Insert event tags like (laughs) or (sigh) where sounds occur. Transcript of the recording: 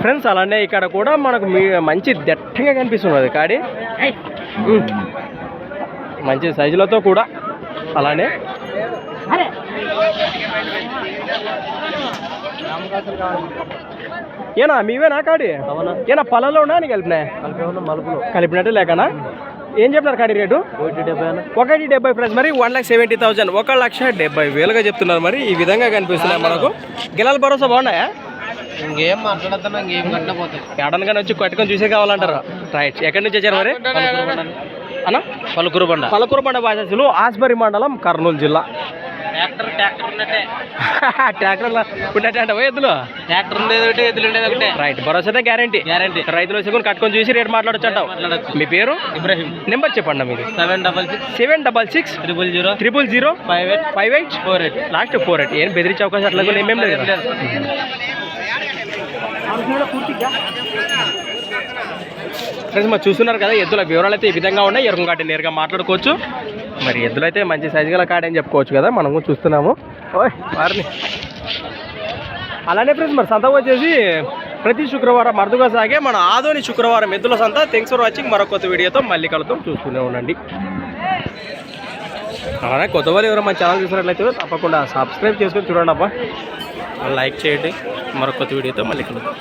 Friends అలానే ఇక్కడ కూడా మనకు మీ మంచి దట్టంగా కనిపిస్తున్నది కాడి. మంచి సైజులతో కూడా అలానే. ఏనా మీవేనా కాడి? ఏనా పొలంలో ఉన్నా అని కలిపినా కలిపినట్టు లేకనా? ఏం చెప్తున్నారు కాడి రేటు? ఒకటి డెబ్బై ప్రైస్ మరి వన్ లాక్ సెవెంటీ థౌసండ్ ఒక లక్ష డెబ్బై వేలుగా చెప్తున్నారు మరి. ఈ విధంగా కనిపిస్తున్నాయి మనకు. గిలాల భరోసా బాగున్నాయా? ఇంకేం మాట్లాడద్దా ఇంకేం కట్టపోతాయి ఏడనగానే వచ్చి కట్టుకొని చూసే కావాలంటారు? రైట్ ఎక్కడి నుంచి వచ్చారు మరి? అన్న? పలుకురు బండ. పలకూరు బండ భాషలు ఆస్బరి మండలం కర్నూలు జిల్లా. ట్రాక్టర్ ఉన్నట్టే. (laughs) ఎద్దులు. ట్రాక్టర్ ఉండేది ఒకటి ఎద్దులు ఉండేది ఒకటే. రైట్ భరోసా గ్యారంటీ గ్యారంటీ రైతులు వచ్చి కట్టుకొని చూసి రేట్ మాట్లాడొచ్చు మీ పేరు? ఇబ్రాహిం. నెంబర్ చెప్పండి మీది seven double six. Seven double six. Triple zero. Triple zero. Five eight. Five eight. Four eight. Last four eight. ఏం బెదిరించే అవకాశం అట్లా కూడా ఏమేం లేదు. ఫ్రెండ్స్ మరి చూస్తున్నారు కదా ఎద్దుల వివరాలు అయితే ఈ విధంగా ఉన్నాయి. ఎరుగు కాటి నేరుగా మాట్లాడుకోవచ్చు. మరి ఎద్దులు అయితే మంచి సైజు గల కాడి అని చెప్పుకోవచ్చు కదా మనము చూస్తున్నాము. ఓయ్. వారిని. అలానే ఫ్రెండ్స్ మరి సంత వచ్చేసి ప్రతి శుక్రవారం అరుదుగా సాగే మన ఆదోని శుక్రవారం ఎద్దుల సంత. థ్యాంక్స్ ఫర్ వాచింగ్ మరొక కొత్త వీడియోతో మళ్ళీ కలుద్దాం. చూస్తూనే ఉండండి. అలానే కొత్త వాళ్ళు ఎవరైనా మన ఛానల్ చూసినట్లయితే తప్పకుండా సబ్స్క్రైబ్ చేసుకొని చూడండి అబ్బా. లైక్ చేయండి. మరొక కొత్త వీడియోతో మళ్ళీ కలుద్దాం.